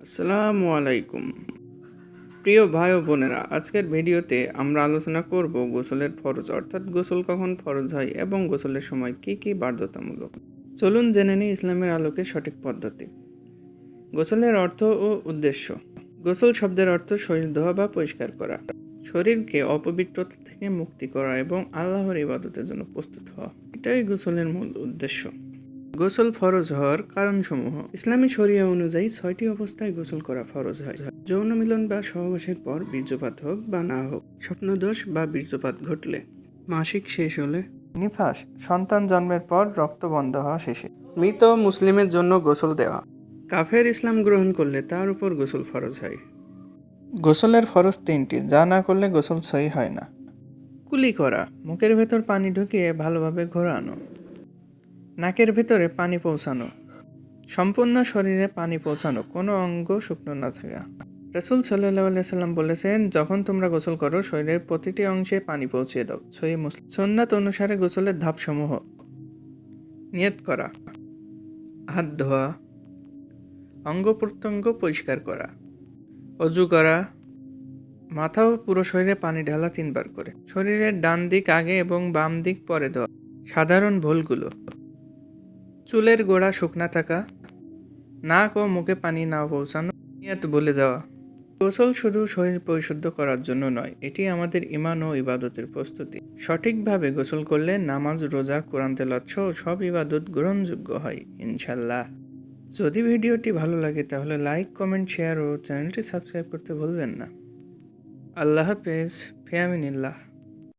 আসসালামু আলাইকুম। প্রিয় ভাই ও বোনেরা, আজকের ভিডিওতে আমরা আলোচনা করব গোসলের ফরজ, অর্থাৎ গোসল কখন ফরজ হয় এবং গোসলের সময় কি কি বাধ্যতামূলক। চলুন জেনে নিই ইসলামের আলোকে সঠিক পদ্ধতি। গোসলের অর্থ ও উদ্দেশ্য। গোসল শব্দের অর্থ শরীর ধোয়া বা পরিষ্কার করা। শরীরকে অপবিত্রতা থেকে মুক্তি করা এবং আল্লাহর ইবাদতের জন্য প্রস্তুত হওয়া। এটাই গোসলের মূল উদ্দেশ্য। গোসল ফরজ হওয়ার কারণসমূহ। ইসলামী শরিয়া অনুযায়ী ছয়টি অবস্থায় গোসল করা ফরজ হয়। যৌন মিলন বা সহবাসের পর বীর্যপাত হোক বা না হোক, স্বপ্নদোষ বা বীর্যপাত ঘটলে। মাসিক শেষ হলে নিফাস, সন্তান জন্মের পর রক্ত বন্ধ হওয়া শেষে। মৃত মুসলিমের জন্য গোসল দেওয়া। কাফের ইসলাম গ্রহণ করলে তার উপর গোসল ফরজ হয়। গোসলের ফরজ তিনটি, যা না করলে গোসল সই হয় না। কুলি করা, মুখের ভেতর পানি ঢুকিয়ে ভালোভাবে ঘোরানো। নাকের ভিতরে পানি পৌঁছানো। সম্পূর্ণ শরীরে পানি পৌঁছানো, কোনো অঙ্গ শুকনো না থাকা। রসুল সাল্লাহ সাল্লাম বলেছেন, যখন তোমরা গোসল করো, শরীরের প্রতিটি অংশে পানি পৌঁছে দাও। সই মুসলিম সন্ন্যাত অনুসারে গোসলের ধাপসমূহ। নিয়ত করা। হাত ধোয়া। অঙ্গ প্রত্যঙ্গ পরিষ্কার করা। অজু করা। মাথা ও পুরো শরীরে পানি ঢালা তিনবার করে। শরীরের ডান দিক আগে এবং বাম দিক পরে ধোয়া। সাধারণ ভুলগুলো। চুলের গোড়া শুকনা থাকা। নাক ও মুখে পানি না পৌঁছানো নিয়ত বলে যাওয়া। গোসল শুধু শরীর পরিশুদ্ধ করার জন্য নয়, এটি আমাদের ইমান ও ইবাদতের প্রস্তুতি। সঠিকভাবে গোসল করলে নামাজ, রোজা, কোরআন তেলাত সহ সব ইবাদত গ্রহণযোগ্য হয় ইনশাল্লাহ যদি ভিডিওটি ভালো লাগে, তাহলে লাইক, কমেন্ট, শেয়ার ও চ্যানেলটি সাবস্ক্রাইব করতে ভুলবেন না। আল্লাহ হাফেজ, ফিয়ামিনিল্লাহ।